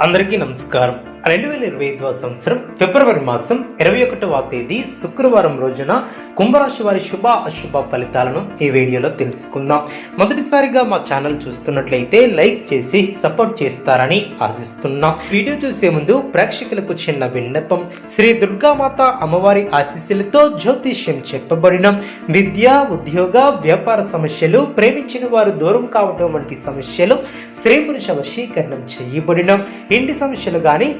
అందరికీ నమస్కారం. రెండు వేల ఇరవై ఐదవ సంవత్సరం ఫిబ్రవరి మాసం ఇరవై ఒకటవ తేదీ శుక్రవారం రోజున కుంభరాశి వారి శుభ అశుభ ఫలితాలను ఈ వీడియోలో తెలుసుకుందాం. మొదటిసారిగా మా ఛానల్ చూస్తున్నట్లయితే లైక్ చేసి సపోర్ట్ చేస్తారని ఆశిస్తున్నాం. వీడియో చూసే ముందు ప్రేక్షకులకు చిన్న విన్నపం. శ్రీ దుర్గామాత అమ్మవారి ఆశీస్సులతో జ్యోతిష్యం చెప్పబడిన. విద్య ఉద్యోగ వ్యాపార సమస్యలు ప్రేమించిన వారు దూరం కావడం వంటి సమస్యలు స్త్రీ పురుష వశీకరణం చేయబడిన. ఇంటి సమస్యలు కానీ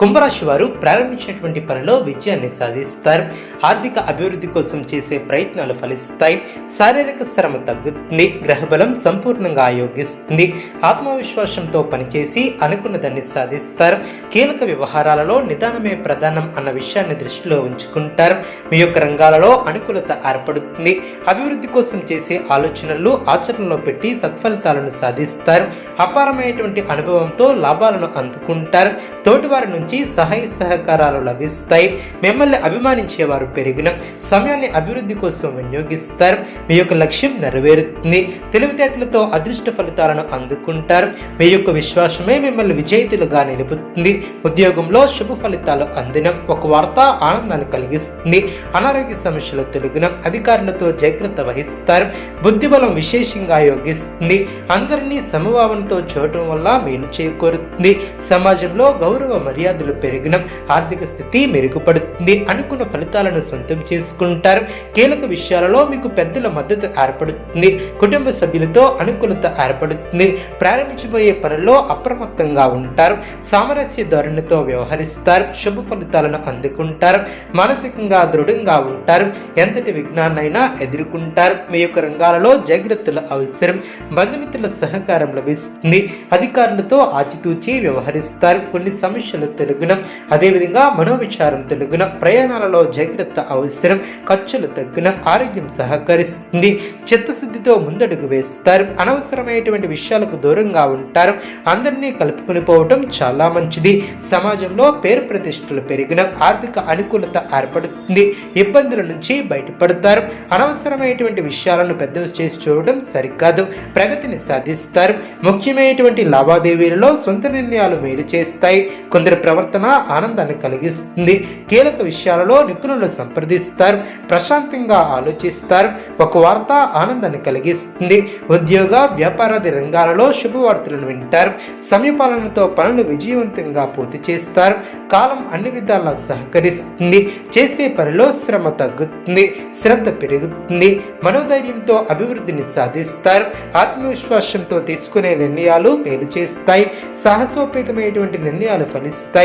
కుంభరాశి వారు ప్రారంభించినటువంటి పనిలో విజయాన్ని సాధిస్తారు. ఆర్థిక అభివృద్ధి కోసం చేసే ప్రయత్నాలు ఫలిస్తాయి. శారీరక శ్రమ తగ్గుతుంది. గ్రహబలం సంపూర్ణంగా ఆయోగిస్తుంది ఆత్మవిశ్వాసంతో పనిచేసి అనుకున్నదాన్ని సాధిస్తారు. కీలక వ్యవహారాలలో నిదానమే ప్రధానం అన్న విషయాన్ని దృష్టిలో ఉంచుకుంటారు. మీ యొక్క రంగాలలో అనుకూలత ఏర్పడుతుంది. అభివృద్ధి కోసం చేసే ఆలోచనలు ఆచరణలో పెట్టి సత్ఫలితాలను సాధిస్తారు. అపారమైనటువంటి అనుభవంతో లాభాలను అందుకుంటారు. తోటివారి నుంచి సహాయ సహకారాలు లభిస్తాయి. మిమ్మల్ని అభిమానించేవారు పెరిగిన సమయాన్ని అభివృద్ధి కోసం వినియోగిస్తారు. మీ యొక్క లక్ష్యం నెరవేరుతుంది. తెలివితేటలతో అదృష్ట ఫలితాలను అందుకుంటారు. మీ యొక్క విశ్వాసమే మిమ్మల్ని విజేతలుగా నిలుపుతుంది. ఉద్యోగంలో శుభ ఫలితాలు అందిన ఒక వార్త ఆనందాన్ని కలిగిస్తుంది. అనారోగ్య సమస్యలు తొలగిన అధికారులతో జాగ్రత్త వహిస్తారు. బుద్ధిబలం విశేషంగా యోగిస్తుంది. అందరినీ సమభావంతో చూడటం వల్ల మేలు చేకూరుతుంది. సమాజంలో గౌరవ మర్యాద మర్యాదలు పెరిగిన ఆర్థిక స్థితి మెరుగుపడుతుంది అనుకున్న ఫలితాలను సొంతం చేసుకుంటారు. కీలక విషయాలలో మీకు పెద్దల మద్దతు ఏర్పడుతుంది. కుటుంబ సభ్యులతో అనుకూలత ఏర్పడుతుంది. ప్రారంభించబోయే పనుల్లో అప్రమత్తంగా ఉంటారు. సామరస్య ధోరణితో వ్యవహరిస్తారు. శుభ ఫలితాలను అందుకుంటారు. మానసికంగా దృఢంగా ఉంటారు. ఎంతటి విఘ్నాన్నైనా ఎదుర్కొంటారు. మీ యొక్క రంగాలలో జాగ్రత్తలు అవసరం. బంధుమిత్రుల సహకారం లభిస్తుంది. అధికారులతో ఆచితూచి వ్యవహరిస్తారు. కొన్ని సమస్యలు తెలుగున. అదేవిధంగా మనోవిచారం తెలుగున. ప్రయాణాలలో జాగ్రత్త అవసరం. ఖర్చులు తగ్గున. ఆరోగ్యం సహకరిస్తుంది. చిత్తశుద్ధితో ముందడుగు వేస్తారు. అనవసరమైనటువంటి విషయాలకు దూరంగా ఉంటారు. అందరినీ కలుపుకుని పోవటం చాలా మంచిది. సమాజంలో పేరు ప్రతిష్టలు పెరిగిన ఆర్థిక అనుకూలత ఏర్పడుతుంది. ఇబ్బందుల నుంచి బయటపడతారు. అనవసరమైనటువంటి విషయాలను పెద్దవి చేసి చూడడం సరికాదు. ప్రగతిని సాధిస్తారు. ముఖ్యమైనటువంటి లావాదేవీలలో సొంత నిర్ణయాలు మేలు చేస్తాయి. కొందరు ప్రవర్తన ఆనందాన్ని కలిగిస్తుంది. కీలక విషయాలలో నిపుణులు సంప్రదిస్తారు. ప్రశాంతంగా ఆలోచిస్తారు. ఒక వార్త ఆనందాన్ని కలిగిస్తుంది. ఉద్యోగ వ్యాపారాది రంగాలలో శుభవార్తలను వింటారు. సమయపాలనతో పనులు విజయవంతంగా పూర్తి చేస్తారు. కాలం అన్ని విధాలా సహకరిస్తుంది. చేసే పనిలో శ్రమ తగ్గుతుంది. శ్రద్ధ పెరుగుతుంది. మనోధైర్యంతో అభివృద్ధిని సాధిస్తారు. ఆత్మవిశ్వాసంతో తీసుకునే నిర్ణయాలు మేలు చేస్తాయి. సాహసోపేతమైనటువంటి నిర్ణయాలు ఫలిస్తాయి.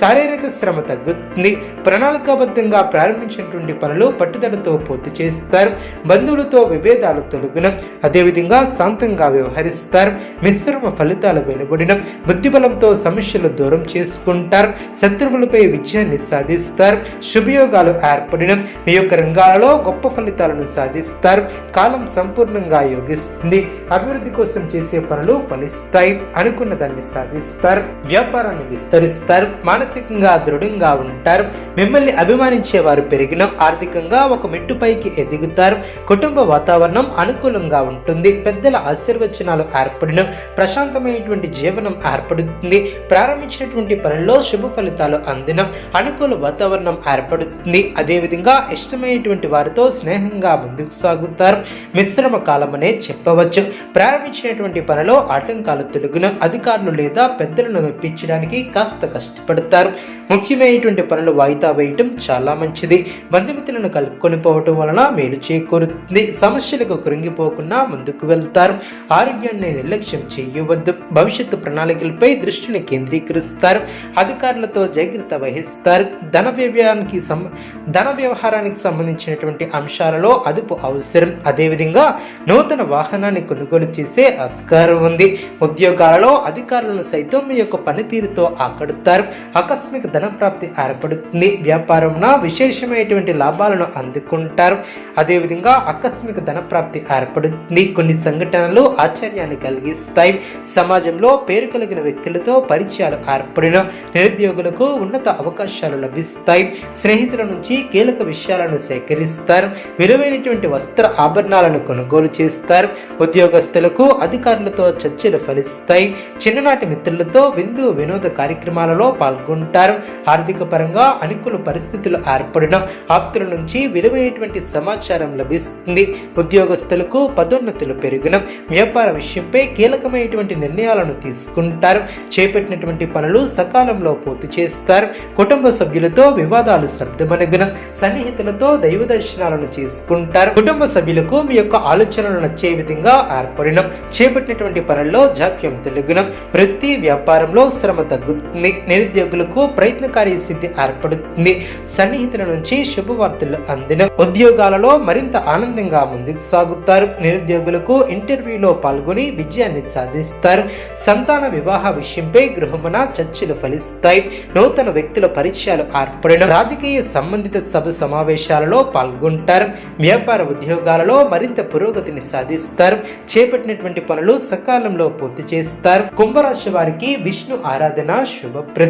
శారీరక శ్రమ తగ్గుతుంది. ప్రణాళికాబద్ధంగా ప్రారంభించినటువంటి పనులు పట్టుదలతో పూర్తి చేస్తారు. బంధువులతో విభేదాలు తొలగిన అదేవిధంగా శాంతంగా వ్యవహరిస్తారు. మిశ్రమ ఫలితాలు వెనుబడిన బుద్ధిబలంతో సమస్యలు దూరం చేసుకుంటారు. శత్రువులపై విజయాన్ని సాధిస్తారు. శుభయోగాలు ఏర్పడిన మీ యొక్క రంగాలలో గొప్ప ఫలితాలను సాధిస్తారు. కాలం సంపూర్ణంగా యోగిస్తుంది. అభివృద్ధి కోసం చేసే పనులు ఫలిస్తాయి అనుకున్న దాన్ని సాధిస్తారు. వ్యాపారాన్ని విస్తరిస్తారు. మానసికంగా దృఢంగా ఉంటారు. మిమ్మల్ని అభిమానించే వారు పెరిగిన ఆర్థికంగా ఒక మెట్టుపైకి ఎదుగుతారు. కుటుంబ వాతావరణం అనుకూలంగా ఉంటుంది. పెద్దల ఆశీర్వచనాలు ఏర్పడిన ప్రశాంతమైనటువంటి జీవనం ఏర్పడుతుంది. ప్రారంభించినటువంటి పనుల్లో శుభ ఫలితాలు అందిన అనుకూల వాతావరణం ఏర్పడుతుంది. అదేవిధంగా ఇష్టమైనటువంటి వారితో స్నేహంగా ముందుకు సాగుతారు. మిశ్రమ కాలం అనే చెప్పవచ్చు. ప్రారంభించినటువంటి పనిలో ఆటంకాలు తొలగిన అధికారులు లేదా పెద్దలను మెప్పించడానికి కాస్త కష్టపడతారు. ముఖ్యమైనటువంటి పనులు వాయిదా వేయటం చాలా మంచిది. బంధుమిత్రులను కలుపుకొని పోవటం వలన మేలు చేకూరుతుంది. సమస్యలకు కృంగిపోకుండా ముందుకు వెళ్తారు. ఆరోగ్యాన్ని నిర్లక్ష్యం చేయవద్దు. భవిష్యత్తు ప్రణాళికలపై దృష్టిని కేంద్రీకరిస్తారు. అధికారులతో జాగ్రత్త వహిస్తారు. ధన వ్యయానికి సం ధన వ్యవహారానికి సంబంధించినటువంటి అంశాలలో అదుపు అవసరం. అదేవిధంగా నూతన వాహనాన్ని కొనుగోలు చేసే ఆస్కారం ఉంది. ఉద్యోగాలలో అధికారులను సైతం మీ యొక్క పనితీరుతో ఆకడుతారు. చేసుకుంటారు ఆకస్మిక ధనప్రాప్తి ఏర్పడుతుంది. వ్యాపారంలో విశేషమైనటువంటి లాభాలను అందుకుంటారు. అదేవిధంగా ఆకస్మిక ధనప్రాప్తి ఏర్పడుతుంది. కొన్ని సంఘటనలు ఆశ్చర్యాన్ని కలిగిస్తాయి. సమాజంలో పేరు కలిగిన వ్యక్తులతో పరిచయాలు ఏర్పడిన నిరుద్యోగులకు ఉన్నత అవకాశాలు లభిస్తాయి. స్నేహితుల నుంచి కీలక విషయాలను సేకరిస్తారు. విలువైనటువంటి వస్త్ర ఆభరణాలను కొనుగోలు చేస్తారు. ఉద్యోగస్తులకు అధికారులతో చర్చలు ఫలిస్తాయి. చిన్ననాటి మిత్రులతో విందు వినోద కార్యక్రమాలలో పాల్గొంటారు. ఆర్థిక పరంగా అనుకూల పరిస్థితులు ఏర్పడిన ఆప్తుల నుంచి విలువైనటువంటి సమాచారం లభిస్తుంది. ఉద్యోగస్తులకు పదోన్నతులు పెరిగిన వ్యాపార విషయంపై కీలకమైనటువంటి నిర్ణయాలను తీసుకుంటారు. చేపట్టినటువంటి పనులు సకాలంలో పూర్తి చేస్తారు. కుటుంబ సభ్యులతో వివాదాలు సర్దుమనగిన సన్నిహితులతో దైవ దర్శనాలను చేసుకుంటారు. కుటుంబ సభ్యులకు మీ యొక్క ఆలోచనలు నచ్చే విధంగా ఏర్పడిన చేపట్టినటువంటి పనుల్లో జాప్యం తొలగిన వృత్తి వ్యాపారంలో శ్రమ తగ్గుతుంది. నిరుద్యోగులకు ప్రయత్నకారి స్థితి ఏర్పడుతుంది. సన్నిహితుల నుంచి శుభవార్తలు అందిన ఉద్యోగాలలో మరింత ఆనందంగా ముందుకు సాగుతారు. నిరుద్యోగులకు ఇంటర్వ్యూలో పాల్గొని విజయాన్ని సాధిస్తారు. సంతాన వివాహ విషయంపై గృహమున చర్చలు ఫలిస్తాయి. నూతన వ్యక్తుల పరిచయాలు ఏర్పడిన రాజకీయ సంబంధిత సభ సమావేశాలలో పాల్గొంటారు. వ్యాపార ఉద్యోగాలలో మరింత పురోగతిని సాధిస్తారు. చేపట్టినటువంటి పనులు సకాలంలో పూర్తి చేస్తారు. కుంభరాశి వారికి విష్ణు ఆరాధన శుభప్రద.